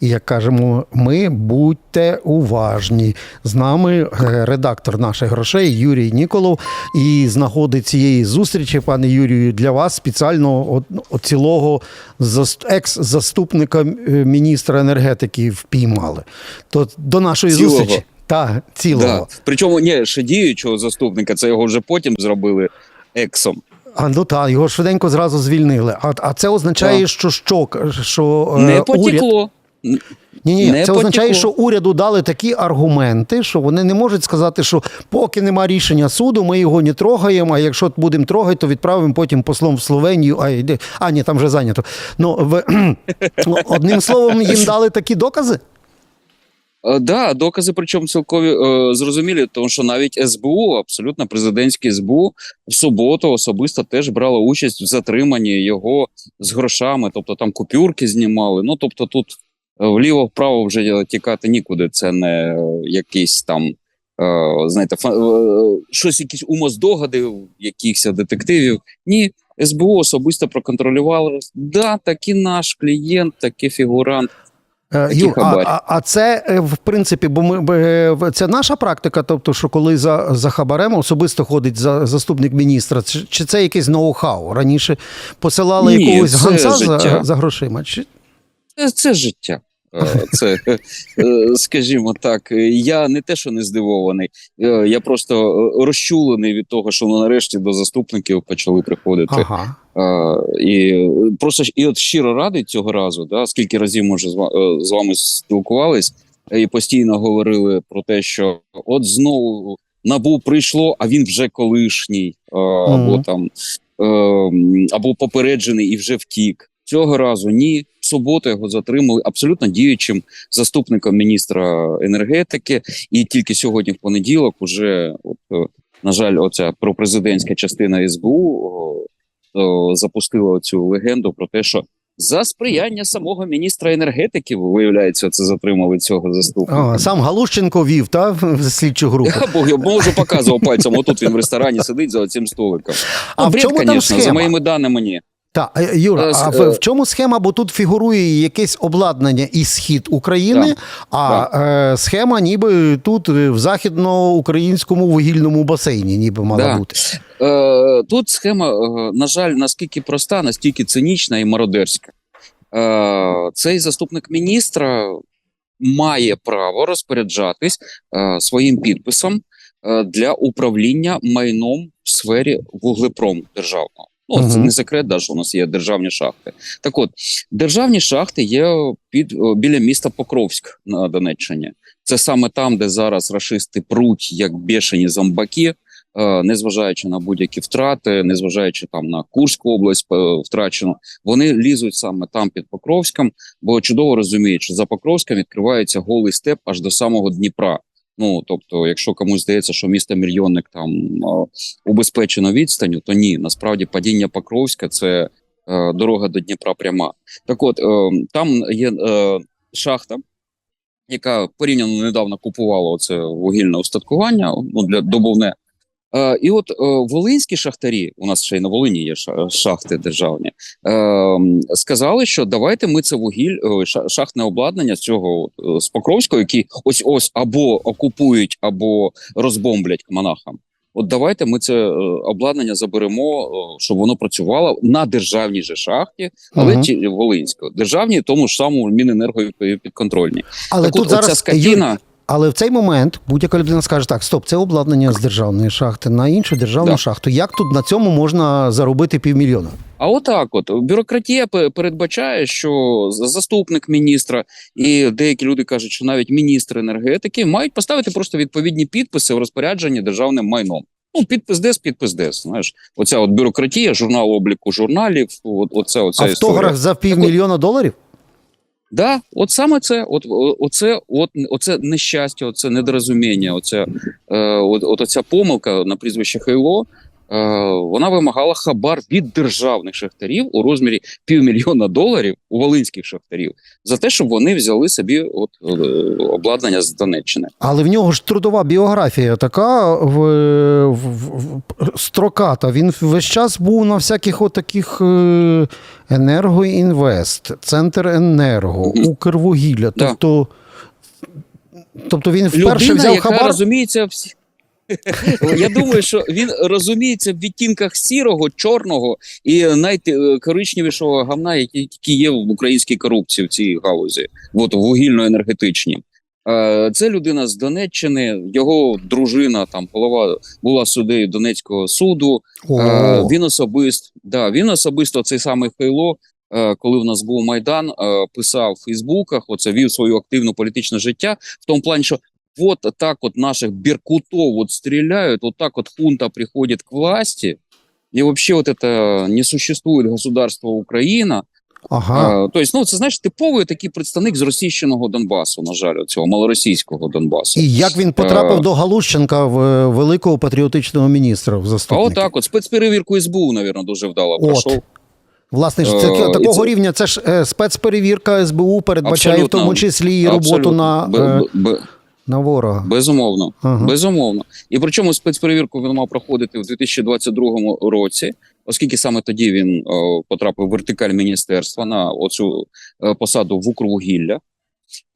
І як кажемо, ми будьте уважні. З нами е, редактор наших грошей Юрій Ніколов. І з нагоди цієї зустрічі, пане Юрію, для вас спеціально цілого екс-заступника е, міністра енергетики впіймали. То до нашої Цілого? зустрічі. Так, цілого. Да. Причому ні, ще діючого заступника, це його вже потім зробили ексом. А ну так, його швиденько зразу звільнили. А, а це означає, Так. що що, що е, Не уряд... Ні, ні, не це означає, що уряду дали такі аргументи, що вони не можуть сказати, що поки нема рішення суду, ми його не трогаємо. А якщо будемо трогати, то відправимо потім послом в Словенію. А, а ні, там вже зайнято. Ну в одним словом, їм дали такі докази. Е, Да, докази, причому цілкові е, зрозумілі, тому що навіть СБУ, абсолютно президентське СБУ, в суботу особисто теж брало участь в затриманні його з грошами, тобто там купюрки знімали. Ну тобто, тут вліво-вправо вже тікати нікуди. Це не е, якийсь там. е, Знаєте, фа- е, щось, якісь умоздогади якихось детективів. Ні, СБУ особисто проконтролювало. Да, таки наш клієнт, таки фігурант. Юр, а, а, а це в принципі, бо ми це наша практика, тобто, що коли за, за хабарем особисто ходить за заступник міністра, чи, чи це якесь ноу-хау? Раніше посилали Ні, якогось гонца за, за грошима? Чи Це, це життя. Це, е, скажімо так, я не те, що не здивований, е, я просто е, розчулений від того, що ну, нарешті до заступників почали приходити. ага. І просто і от щиро радий цього разу, да, скільки разів може з е, з вами спілкувались і постійно говорили про те, що от знову набу прийшло, а він вже колишній, або Мгм. там е, або попереджений і вже втік. Цього разу ні. В суботу його затримали абсолютно діючим заступником міністра енергетики, і тільки сьогодні, в понеділок, уже от, е, на жаль, оця пропрезидентська частина СБУ о, запустила цю легенду про те, що за сприяння самого міністра енергетики, виявляється, це затримали цього заступника. А, сам Галущенко вів та, в слідчу групу. Бог я можу показував пальцем. Отут він в ресторані сидить за цим столиком. А в бред, чому там конечно, за моїми даними, ні. Так, е, Юра, Е, а в, е, в чому схема? Бо тут фігурує якесь обладнання і схід України, а е, схема ніби тут в західноукраїнському вугільному басейні, ніби мала Да. бути. Е, тут схема, на жаль, наскільки проста, настільки цинічна і мародерська. Е, цей заступник міністра має право розпоряджатись е, своїм підписом е, для управління майном в сфері вуглепрому державного. Ну, це не секрет, да, що у нас є державні шахти. Так от, державні шахти є під біля міста Покровськ на Донеччині. Це саме там, де зараз рашисти пруть як бешені зомбаки, е, незважаючи на будь-які втрати, незважаючи там на Курську область е, втрачену, вони лізуть саме там під Покровськом, бо чудово розуміють, що за Покровськом відкривається голий степ аж до самого Дніпра. Ну тобто, якщо комусь здається, що місто мільйонник там убезпечено відстаню, то ні, насправді падіння Покровська це е, дорога до Дніпра пряма. Так от е, там є е, шахта, яка порівняно недавно купувала оце вугільне устаткування ну, для добовне. Е, і от е, волинські шахтарі, у нас ще й на Волині є шахти державні, е, сказали, що давайте ми це вугіль, е, шахтне обладнання з цього з Покровського, які ось ось або окупують, або розбомблять монахам. От давайте ми це обладнання заберемо, щоб воно працювало на державній же шахті, але Мгм. ті Волинського. Державній, тому ж самому Міненерго підконтрольній. Але так тут от, зараз скотіна. Але в цей момент будь-яка людина скаже: так, стоп, це обладнання з державної шахти на іншу державну Да. шахту. Як тут на цьому можна заробити півмільйона? А отак, от бюрократія передбачає, що заступник міністра і деякі люди кажуть, що навіть міністр енергетики мають поставити просто відповідні підписи в розпорядженні державним майном. Ну, підпис дес, підпис дес. Знаєш, оця от бюрократія, журнал обліку журналів. От оце оця Автограф історія. за півмільйона доларів? Да, от саме це, от оце, от оце нещастя, оце недорозуміння, оце е, от, от оця помилка на прізвище Хейло. Вона вимагала хабар від державних шахтарів у розмірі півмільйона доларів у волинських шахтарів за те, щоб вони взяли собі от е, обладнання з Донеччини. Але в нього ж трудова біографія така в, в, в, строката. Він весь час був на всяких отаких е, енергоінвест, центр енерго. Укрвугілля. Да. Тобто, тобто він вперше Людина, взяв яка хабар. розуміється всі. Я думаю, що він розуміється в відтінках сірого, чорного і найкоричневішого гавна, які, є в українській корупції в цій галузі, от вугільно-енергетичній. Е, Це людина з Донеччини, його дружина, там голова була суддею Донецького суду. О, Він особисто, да, він особисто цей самий Хейло, е, коли в нас був майдан, писав в Фейсбуках. Оце вів свою активну політичне життя в тому плані, що вот так от наших беркутов вот стреляют, вот так вот хунта приходит к власти, и вообще вот это не существует государство Україна. ага. Е, Тобто, ну це знаєш, типовий такий представник з російщеного Донбасу, на жаль, цього малоросійського Донбасу. І як він потрапив Е, до Галущенка в е, великого патріотичного міністра в А заступники? отак, от спецперевірку СБУ, навірно, дуже вдало От. пройшов. Власне ж, це, Е, такого це- рівня це ж е, спецперевірка СБУ передбачає в тому числі і роботу Абсолютно. на, е, бе- бе- на ворога. Безумовно, Ага. безумовно. І причому спецперевірку він мав проходити в 2022 році, оскільки саме тоді він о, потрапив в вертикаль міністерства на оцю е, посаду в Укрвугілля.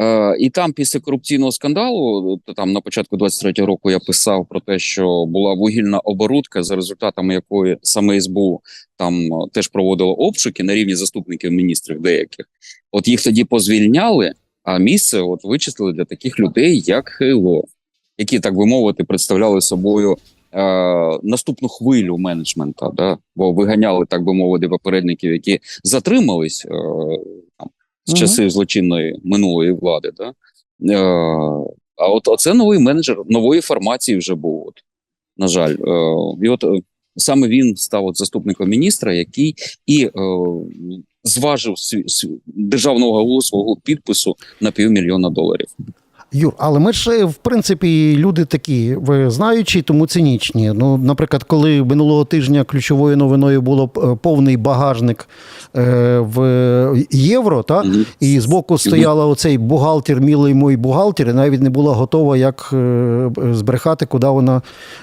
Е, і там, після корупційного скандалу, то там на початку 23-го року я писав про те, що була вугільна оборудка, за результатами якої саме СБУ там е, теж проводило обшуки на рівні заступників міністрів деяких. От їх тоді позвільняли, а місце от вичислили для таких людей, як Хейло, які, так би мовити, представляли собою е, наступну хвилю менеджмента, да? бо виганяли, так би мовити, попередників, які затримались е, там, з часів злочинної минулої влади. Да? Е, а от оце новий менеджер нової формації вже був. От, на жаль, е, і от е, саме він став от заступником міністра, який і е, зважив державного голосового підпису на півмільйона доларів. Юр, але ми ж, е, в принципі, люди такі, ви знаючі, тому цинічні. Ну, наприклад, коли минулого тижня ключовою новиною було е, повний багажник е, в євро, та, Мгм. і збоку стояла оцей бухгалтер, мілий мій бухгалтер, і навіть не була готова, як збрехати, куди вона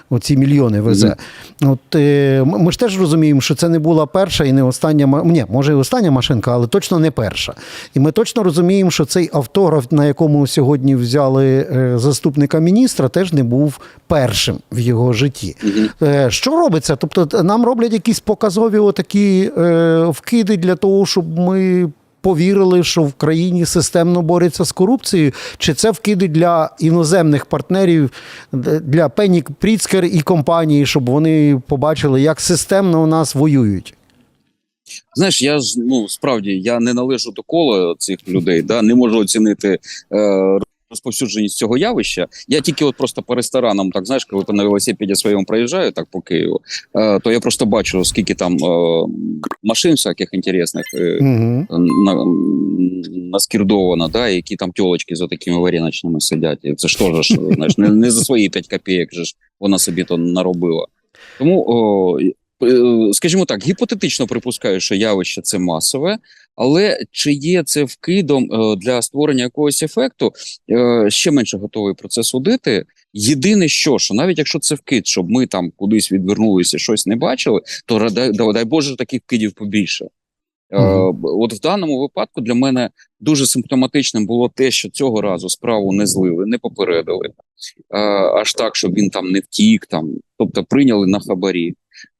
оці мільйони везе. От, е, м- ми ж теж розуміємо, що це не була перша і не остання Ні, може, і остання машинка, але точно не перша. І ми точно розуміємо, що цей автограф, на якому сьогодні взяли е, заступника міністра, теж не був першим в його житті. Е, Що робиться? Тобто, нам роблять якісь показові отакі е, вкиди для того, щоб ми. Повірили, що в країні системно борються з корупцією, чи це вкиди для іноземних партнерів, для Пенік Пріцкер і компанії, щоб вони побачили, як системно у нас воюють? Знаєш, я ж ну справді я не належу до кола цих людей, да не можу оцінити е, розповсюдженість цього явища. Я тільки от просто по ресторанам, так знаєш, коли на велосипеді своєму проїжджаю, так по Києву, е, то я просто бачу, скільки там е, машин всяких інтересних Угу. на, наскірдовано, да, які там тьолочки за такими варіночними сидять. Це ж теж знаєш, не, не за свої 5 копійок же ж вона собі то наробила. Тому, о, скажімо так, гіпотетично припускаю, що явище це масове, але чи є це вкидом е, для створення якогось ефекту, е, ще менше готовий про це судити. Єдине, що що навіть якщо це вкид, щоб ми там кудись відвернулися, щось не бачили, то дай, Боже таких вкидів побільше. Е, Мгм. От в даному випадку для мене дуже симптоматичним було те, що цього разу справу не злили, не попередили, аж так, щоб він там не втік, там, тобто прийняли на хабарі.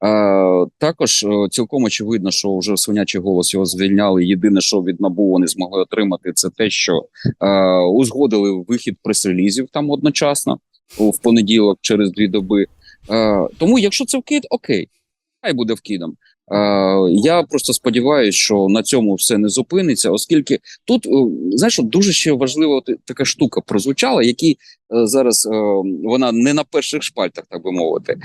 Е, також е, цілком очевидно, що вже свинячий голос його звільняли. Єдине, що від набу вони змогли отримати, це те, що е, узгодили вихід прес-релізів там одночасно в понеділок через дві доби. Тому, якщо це вкид, окей, хай буде вкидом. Я просто сподіваюся, що на цьому все не зупиниться, оскільки тут знаєш, дуже ще важлива така штука прозвучала, які зараз вона не на перших шпальтах, так би мовити.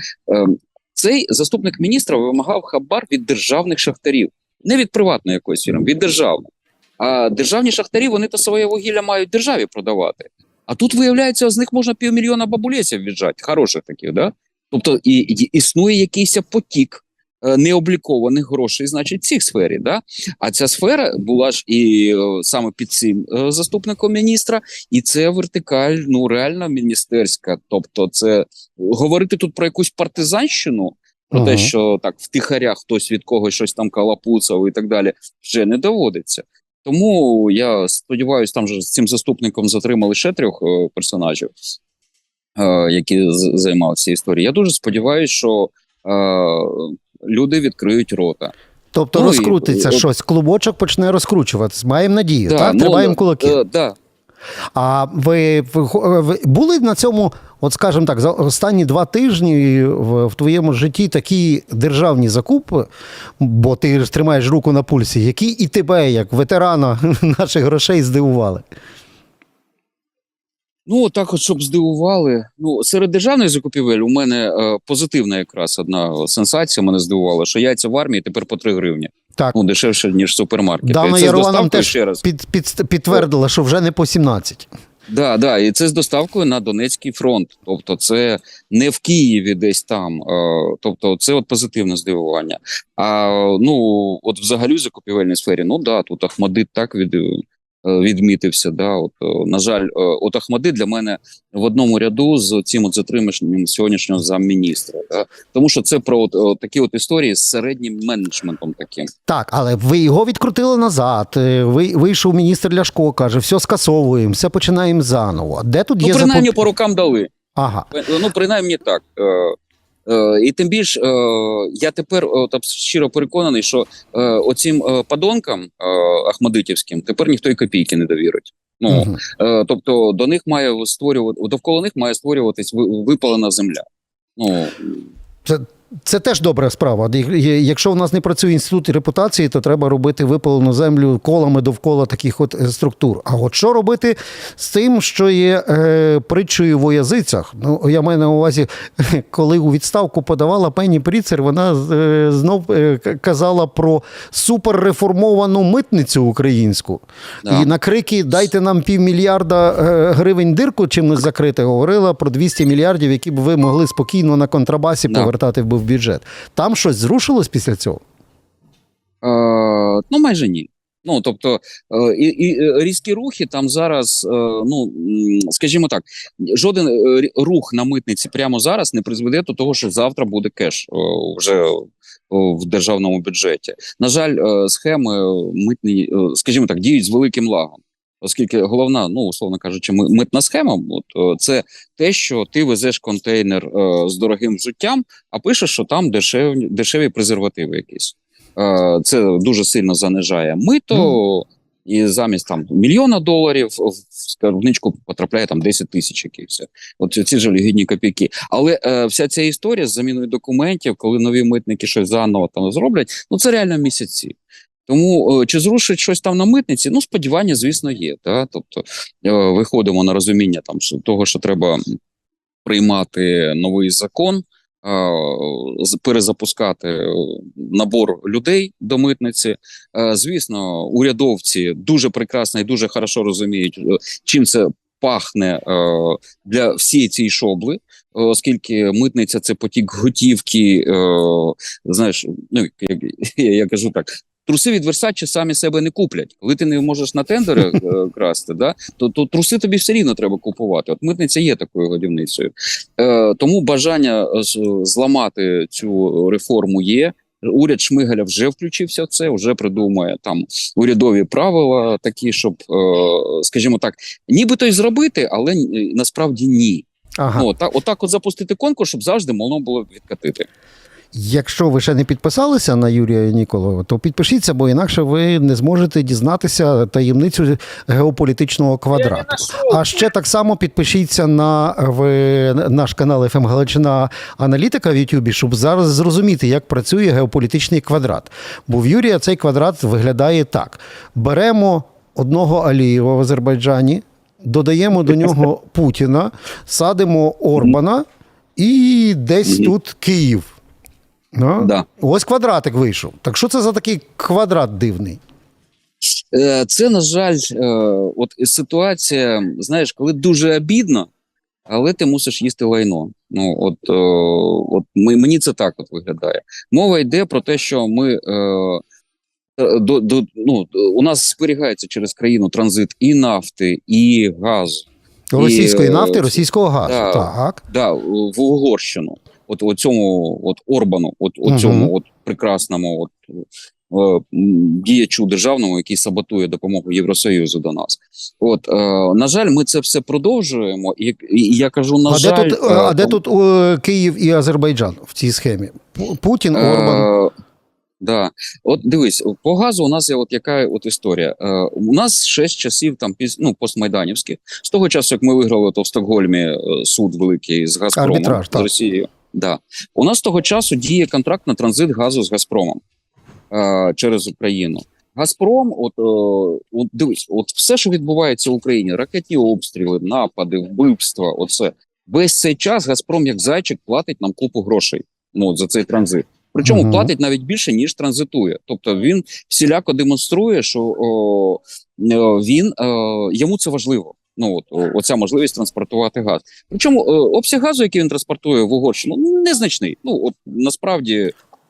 Цей заступник міністра вимагав хабар від державних шахтарів, не від приватної якоїсь фірми, від державних. А державні шахтарі вони то своє вугілля мають державі продавати. А тут виявляється, з них можна півмільйона бабулєсів віджати, хороших таких, да? Тобто і, і існує якийсь потік необлікованих грошей, значить, в цій сфері. Да? А ця сфера була ж і е, саме під цим е, заступником міністра, і це вертикаль, ну реально міністерська. Тобто, це говорити тут про якусь партизанщину. Про те, що так втихаря хтось від когось щось там калапуцав і так далі, вже не доводиться. Тому я сподіваюся, там же з цим заступником затримали ще трьох е, персонажів, е, які займалися історією. Я дуже сподіваюся, що е, люди відкриють рота. Тобто Ну, розкрутиться от- щось, клубочок почне розкручуватись. Маємо надію, Да, так? ну, Тримаємо кулаки. Е, да. А ви, ви, ви були на цьому, от скажімо так, за останні два тижні в, в твоєму житті такі державні закупи, бо ти тримаєш руку на пульсі, які і тебе, як ветерана наших грошей, здивували. Ну, так, от, щоб здивували. Ну, серед державних закупівель у мене е, позитивна якраз одна сенсація мене здивувала, що яйця в армії тепер по 3 гривні. Так, Ну, дешевше, ніж супермаркет. Дана Ярова нам теж ще раз. під, під, підтвердила, що вже не по 17. Да, да, і це з доставкою на Донецький фронт. Тобто, це не в Києві, десь там. Е, тобто, це от позитивне здивування. А ну, от взагалі в закупівельній сфері, ну да, тут Ахмадит так від, е, відмітився. Да, от, е, на жаль, е, от Ахмадит для мене в одному ряду з цим от затриманням сьогоднішнього замміністра. Да? Тому що це про от, от такі от історії з середнім менеджментом таким. Так, але ви його відкрутили назад. Е, Ви, вийшов міністр Ляшко, каже, все скасовуємо, все починаємо заново. Де тут Ну, є принаймні запот- по рукам дали. Ага. Ну, принаймні так. Е, е, і тим більш, е, я тепер от, щиро переконаний, що е, оцим е, падонкам е, ахмадитівським тепер ніхто й копійки не довірить. Ну, uh -huh. тобто до них має створювати, довкола них має створюватись ви- випалена земля. Ну, Це теж добра справа. Якщо у нас не працює інститут репутації, то треба робити випалену землю колами довкола таких от е, структур. А от що робити з тим, що є е, притчою в язицях? Ну, я маю на увазі, коли у відставку подавала Пенні Пріцер, вона е, знов е, казала про суперреформовану митницю українську. Да. І на крики дайте нам півмільярда е, гривень дирку чимось закрити, говорила про 200 мільярдів, які б ви могли спокійно на контрабасі Да. повертати би в бюджет. Там щось зрушилось після цього? Е, ну, майже ні. Ну, тобто, е, і, і е, різкі рухи там зараз, е, ну скажімо так, жоден рух на митниці прямо зараз не призведе до того, що завтра буде кеш вже в державному бюджеті. На жаль, схеми митні, скажімо так, діють з великим лагом. Оскільки головна, ну условно кажучи, митна схема, от е, це те, що ти везеш контейнер е, з дорогим взуттям, а пишеш, що там дешеві, дешеві презервативи якісь. Е, Це дуже сильно занижає мито, і замість там мільйона доларів в скарбничку потрапляє там 10 тисяч якихось. От ці жалюгідні копійки. Але е, вся ця історія з заміною документів, коли нові митники щось заново там зроблять, ну це реально місяці. Тому е, чи зрушить щось там на митниці? Ну, сподівання, звісно, є. Та? Тобто е, виходимо на розуміння там того, що треба приймати новий закон, перезапускати е, набор людей до митниці. Звісно, урядовці дуже прекрасно і дуже хорошо розуміють, чим це пахне для всієї цієї шобли, оскільки митниця це потік готівки. Знаєш, ну я кажу так. Труси від Версачі самі себе не куплять. Коли ти не можеш на тендери е, красти, да, то, то труси тобі все рівно треба купувати. От митниця є такою годівницею. Е, тому бажання е, з- зламати цю реформу є. Уряд Шмигаля вже включився в це, вже придумує там урядові правила, такі, щоб, е, скажімо так, нібито й зробити, але насправді ні. Ага. Ну, так, отак от запустити конкурс, щоб завжди можна було відкатити. Якщо ви ще не підписалися на Юрія Ніколова, то підпишіться, бо інакше ви не зможете дізнатися таємницю геополітичного квадрату. А ще так само підпишіться на в наш канал «ФМ Галичина Аналітика в Ютубі, щоб зараз зрозуміти, як працює геополітичний квадрат. Бо в Юрія цей квадрат виглядає так: беремо одного Алієва в Азербайджані, додаємо до нього Путіна, садимо Орбана і десь тут Київ. Ну, Да. Ось квадратик вийшов. Так що це за такий квадрат дивний? Е, Це, на жаль, е, от ситуація, знаєш, коли дуже обідно, але ти мусиш їсти лайно. Ну от, е, от мені це так от виглядає. Мова йде про те, що ми до, до, ну, у нас зберігається через країну транзит і нафти, і газу. Російської е, нафти, російського газу. да. Так. Да, в Угорщину. От у цьому от Орбану, от у Мгм. цьому от прекрасному от, е, діячу державному, який саботує допомогу Євросоюзу до нас. От е, на жаль, ми це все продовжуємо, і, і я кажу, на А жаль, де тут, е, а де тут е, Київ і Азербайджан в цій схемі? Путін, Орбан. Е, да. От дивись, по газу у нас є от яка от історія. Е, у нас ще з часів там піс, ну, постмайданівських, з того часу, як ми виграли то в Стокгольмі е, суд великий з Газпромом Арбітраж, з. Росією. Да. У нас того часу діє контракт на транзит газу з Газпромом е, через Україну. Газпром, от, е, от дивись, от все, що відбувається в Україні, ракетні обстріли, напади, вбивства, оце весь цей час Газпром, як зайчик, платить нам купу грошей ну, от, за цей транзит. Причому Мгм. платить навіть більше, ніж транзитує. Тобто він всіляко демонструє, що о, е, він е, йому це важливо. Ну от оця можливість транспортувати газ. Причому е, обсяг газу, який він транспортує в Угорщину, ну, незначний. Ну от насправді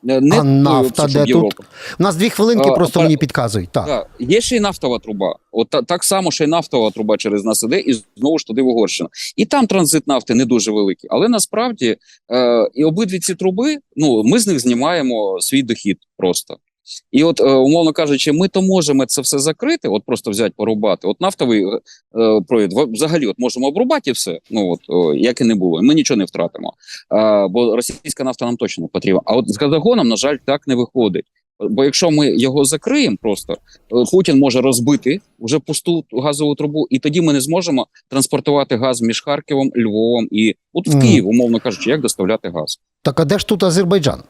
е, не А нафта де тут? У нас дві хвилинки А, просто пар- мені підказують. Так. Так, є ще й нафтова труба. От та, так само ще й нафтова труба через нас іде, і знову ж туди в Угорщину. І там транзит нафти не дуже великий. Але насправді е, і обидві ці труби, ну ми з них знімаємо свій дохід просто. І от, е, умовно кажучи, ми то можемо це все закрити, от просто взяти, порубати. От нафтовий е, провід взагалі от можемо обрубати і все. Ну от о, як і не було. Ми нічого не втратимо. Е, бо російська нафта нам точно не потрібна. А от з газогоном, на жаль, так не виходить. Бо якщо ми його закриємо, просто е, Путін може розбити вже пусту газову трубу, і тоді ми не зможемо транспортувати газ між Харковом, Львовом і от в. Київ, умовно кажучи, як доставляти газ. Так, а де ж тут Азербайджан?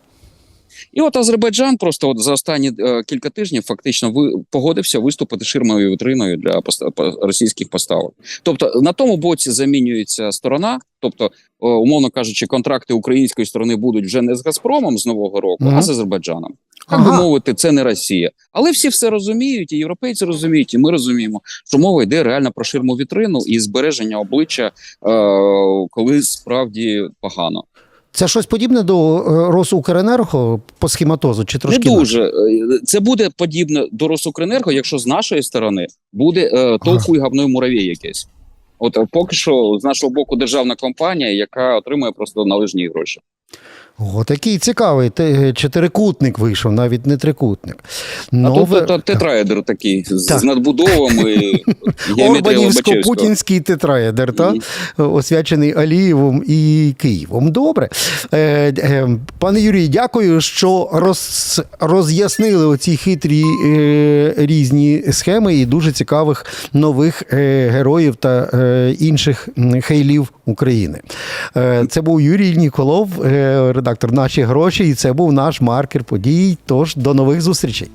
І от Азербайджан просто от за останні е, кілька тижнів фактично ви погодився виступити ширмою вітриною для російських поставок. Тобто на тому боці замінюється сторона, тобто, е, умовно кажучи, контракти української сторони будуть вже не з Газпромом з нового року, Мгм. а з Азербайджаном. Так би мовити, це не Росія. Але всі все розуміють, і європейці розуміють, і ми розуміємо, що мова йде реально про ширму вітрину і збереження обличчя, е, коли справді погано. Це щось подібне до е, Росукренерго по схематозу, чи трошки не дуже. Е, Це буде подібне до Росукренерго, якщо з нашої сторони буде е, толку і гавної муравій якесь. От е, поки що з нашого боку державна компанія, яка отримує просто належні гроші. О, такий цікавий чотирикутник вийшов, навіть не трикутник. А Нове... тут та- тетраедр такий з, Так. з надбудовами Орбанівсько-путінський тетраєдер, та? Освячений Алієвим і Києвом. Добре. Е, е, пане Юрій, дякую, що роз, роз'яснили оці хитрі е, різні схеми і дуже цікавих нових е, героїв та е, інших хейлів України. Е, це був Юрій Ніколов, е, редактор наші гроші, і це був наш маркер подій. Тож до нових зустрічей.